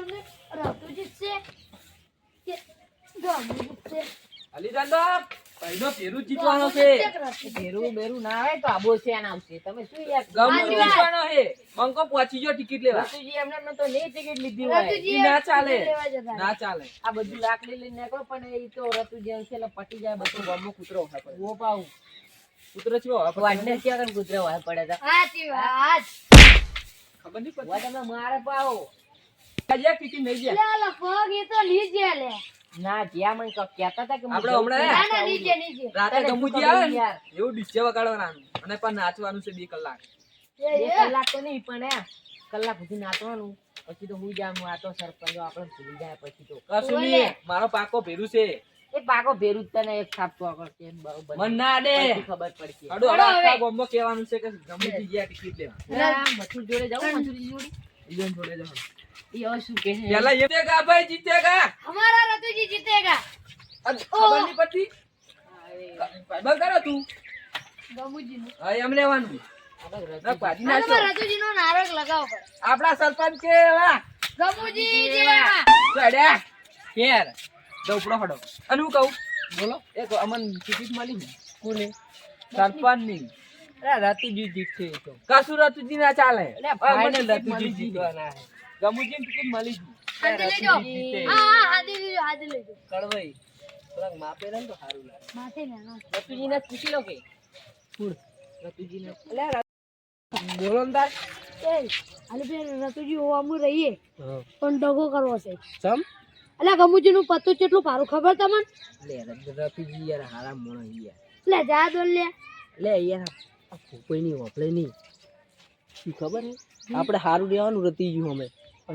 તમને રતું જીતશે કે ગમું જીતશે અલીજાંદો પહેલો પેરું જીતવાનો છે. ભેરું બેરું ના આવે તો આબો શેન આવશે. તમે શું યાર? ગમો જીતવાનો છે. બંકો પહોંચી ગયો ટિકિટ લેવા. રતુજી એમને એમને તો નહીં ટિકિટ લીધી હોય. ના ચાલે. ના ચાલે. આ બધું લાકડી લઈને નીકળો પણ એ તો રતુજી એટલે પટી જાય બધું. ગમો કૂતરો હોય ઓ પાઉં કૂતરો છો વાડને ક્યાં કૂતરો હોય પડે તો? સાચી વાત. ખબર નહીં વા તમે મારે પાવો નહીં ગયા? લે લે પગ એ તો લીજે લે. ના જ્યાં મને કહેતા હતા કે આપણે હમણાં છું, ના ના આવું નીચે નીચે રાતે ગમુજી આવે ને? એવું ડીજે વગાડવાનું અને પણ નાચવાનું છે બે કલાક. બે કલાક તો નહીં પણ હે કલાક સુધી નાચવાનું. પછી તો હું જામ આ તો સરપંચ આપણે ભૂલી જાય પછી તો. કશું નહીં મારો પાકો ભેરું છે. એ પાકો ભેરું તને એક છાપતો આગળ છે બરોબર. મન ના દે. ખબર પડશે હડો હવે આખા ગોમો કહેવાનું છે કે ગમુજી ગયા ટિકિટ લેવા. ના, મથુર જોડે જાઉં મથુરી જોડે? ઈજન જોડે જાઓ. હવે શું કહે છે? પેલા જીતેગા ભાઈ જીતેગા. હમારા રતુજી જીતેગા. ખબર નહીં પડતી? ભાઈબંધ કરો તું. ગમુજીનું. હા એમ લેવાનું. રતુજી- ના, નારક લગાવો સરપંચ કેવા ગમુજી જેવા ચડ્યા. ઘેર દોપડો હડો. અને હું કહું? બોલો. એક અમન ટિકિટ મળી ને કોને? સરપંચની રતુજી જીતશે એ તો. કસુ રતુજી ના ચાલે રતુજી જીતવાના છે. ગમુજી ટિકિટ મળી ગઈ. હાથી લેજો. હા હા હાથી લેજો હાથી લેજો. કડવાઈ થોડાક માપે રહે ને તો સારું લાગે. માથે ને ના પૂછી લો કે. રતુજીને. બોલો ને તાર. એ હાલે બે રતુજી હોવામાં રહીએ. પણ ડગો કરવો છે. સમ અલ્યા ગમુજી નું પત્તું કેટલું ભારું ખબર તમને? લે રતુજી યાર હારા મોણો યાર. લે જા દો લે. લે યાર. કોઈ નહીં વપલે નહીં. શું ખબર હે? આપણે સારું રહેવાનું રતીજું અમે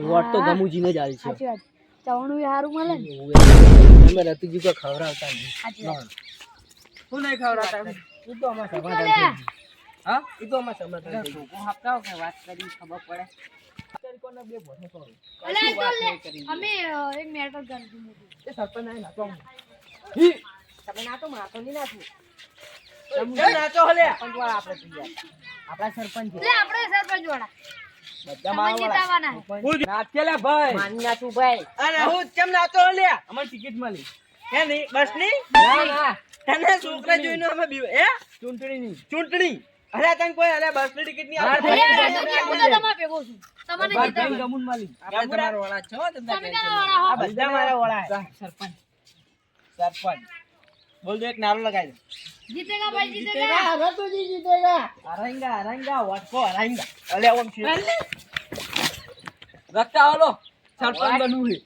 વોટ તો હા. ગમુજીને જ આલી છે. સાચી વાત. ચવાણું સારું મળે ને? અમે રતીજી કો ખવડાવતા નહીં. હું. નહીં ખવડાવતા. એ તો અમાર સમાધાન. હા? ઈ તો અમાર સમાધાન થઈ ગયું. હપ્તાઓ કે વાત કરી ખબર પડે. અમે એક મેટર કરી મોટું એ સરપંચ આય નાચો તમે નાખો મારતો નહીં એ સરપંચ આપણે આપણા સરપંચ. આપણે સરપંચ વાળા ટિકિટ ચૂંટણી? અરે તને કોઈ અરે બસની ટિકિટ નહીં હા, તો તમારા ભેગો છું? તમને ભાઈ ગમુન મળી. આપણે તમારા વાળા છો? તમે વાળા હો. આ બધા મારા વાળા. હે. સરપંચ. સરપંચ. બોલ દો એક નારો લગાવી દો. જીતેગા ભાઈ જીતેગા. રતુજી જીતેગા. હરાંગા હરાંગા વટકો હરાંગા. અલે ઓમ છે. રસ્તા ઓલો સરપંચ બનવું છે.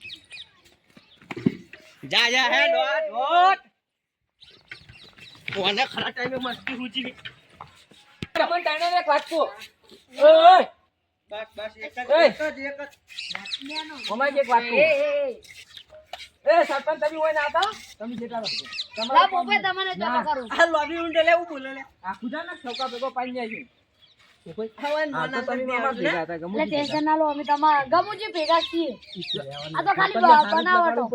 જા જા હે ડોટ ડોટ કોને ખરા ટાઈમે મસ્તી હુજી ગઈ. તાણે એક વાત કહું ઓય બસ બસ એક જ. એક જ. એક જ મમાઈ એક વાત કહું એ સરપંચ તમે હોય ના હતા? તમે જેટલા રહો તમારા પોપે તમને ના. કરું આ લોબી ઊંડે લેવું બોલે લે આ ખુદાના છોકરા ભેગો પાઈ જાય છે. હવન હા, તો તમે મામા ભેગા હતા એટલે ગમુજી ભેગા. ટેન્શન ના લો અમે તમારા ગમુજી ભેગા છીએ. આ તો ખાલી બ- બનાવટો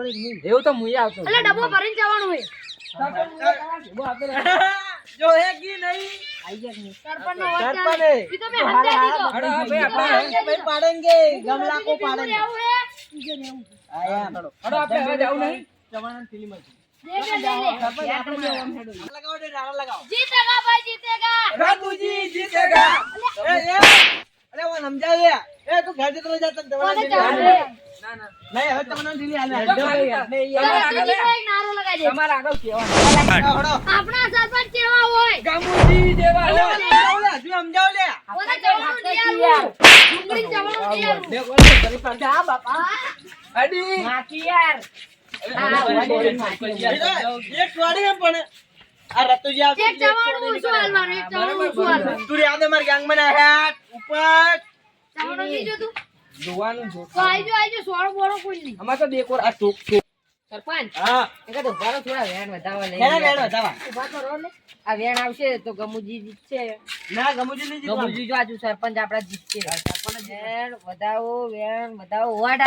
એવું તો મુએ આવતો ડબ્બો ભરીને જવાનું હોય. જો હે કી નહીં? સરપંચ નો વોટ સરપંચ ચાલે. એ. ઈ તો મેં સમજાવી દીધો. હડો, હા, ભાઈ, આપણે પાડેંગે. ગમલા કો પાડેંગે. આપણે સરપંચ કેવા હોય. ગમુજી જેવા હોય. હજુ સમજાવ લે. જવાનું જવાનું અડી. નાખી યાર એક ટોડી એમ પણ. આ રતુજી આવશે એક જવાનું શું હાલવાનું એક જવાનું શું હાલવાનું તું ગમુજી જીતશે. ના ગમુજી ગમુજી જો આજુ સરપંચ આપડા જીતશે. વેણ વધાવો વેણ વધાવો. વોટ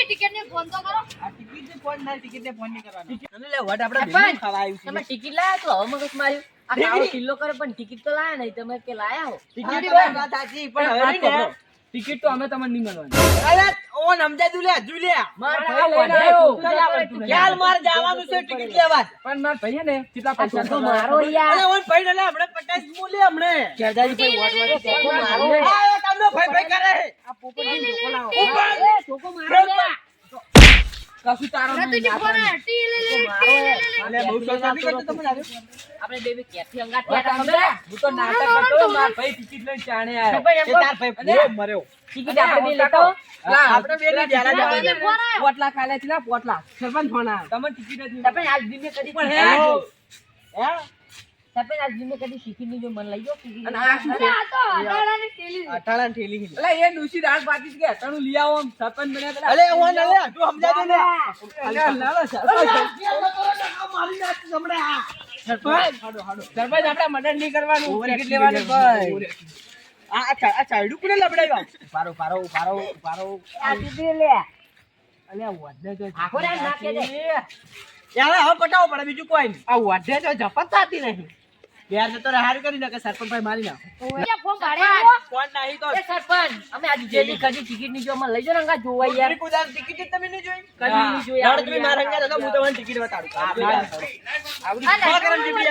ટિકિટ ને ફોન તો કરો ફોન ના, ફોન ટિકિટ કાળો કિલ્લો કરે પણ ટિકિટ તો લાયા નહીં તમે કે લાયા હો ટિકિટ ને. ટિકિટ તો અમે તમને નહીં મળવાની સમજાય તું લે, જોઈ લે. માર પણ ભાઈ લઈને લઈને આવ્યો. આવ્યો. ક્યાર મારે જવાનું છે ટિકિટ લેવા પણ મારા ભાઈ ને કેટલા પૈસા તો મારો યાર ઓન ભાઈ ને આપણે હમણાં પચાસ મુ લે, હમણાં. કેદારી ભાઈ વોટ વોટ મારો આયો તમને ભાઈ ભાઈ કરે આ પોપટજી ઢોકો લાવો. ઉપર ઢોકો મારો. કશું તારો તમે. આપણે બેબી બે ક્યાંથી અંગાત હું તો નાટક કરતો માર ભાઈ ટિકિટ લઈને ચાણે આવ્યો. એ તાર ભાઈ પૂરો મર્યો. ટિકિટ આપણે બે લેતો લા, આપણે બે ની ધ્યાન જ રતુજી આવવાનું. ફોન આવ્યો. પોટલા ખાલે છે ના પોટલા. સરપંચ ફોન તમને ટિકિટ જ નહીં સરપંચ આજ દિને કદી પણ હે, હે? સરપંચ આજ દિને કદી શીખીને જો મન લઈ ગયો ટિકિટ અને આ શું છે? અરે આ તો અઢારાની ટેલી છે. અઠાણાની ઠેલી છે. એ ડૂસી દાળ પાકી કે અટાણું લઈ આવો આમ સરપંચ બન્યા પેલા. અલે, ઓન અલે, તું સમજાય દે લે. અલા, લાલો, સરપંચ. સરપંચ સરપંચ આપણે મદદ નહીં કરવાનું ટિકિટ લેવાની ભાઈ આ આ આ ચાયડું કોને લબડાવ્યું? પારો, પારો, પારો, પારો. આ ટિકિટ લે અલ્યા વધે તો આખો રાત નાખે દે. યાર, હવે પટાવો પડે, બીજું કોઈ નહીં. આ વધે તો જપત થતી નહીં ઘેર જતો હારું કરી નાખે, સરપંચભાઈ મારી નાખો. ફોન ભાડે. ફોન નહીં તો એ સરપંચ અમે આજ જેલી કદી ટિકિટની જો લઈ જો રંગા જોવા યાર. દાન ટિકિટ તમે નહીં જોઈ? કદી નહીં જોઈ તમે મારા રંગા તો હું તમને ટિકિટ બતાડું. આવડી ટીવી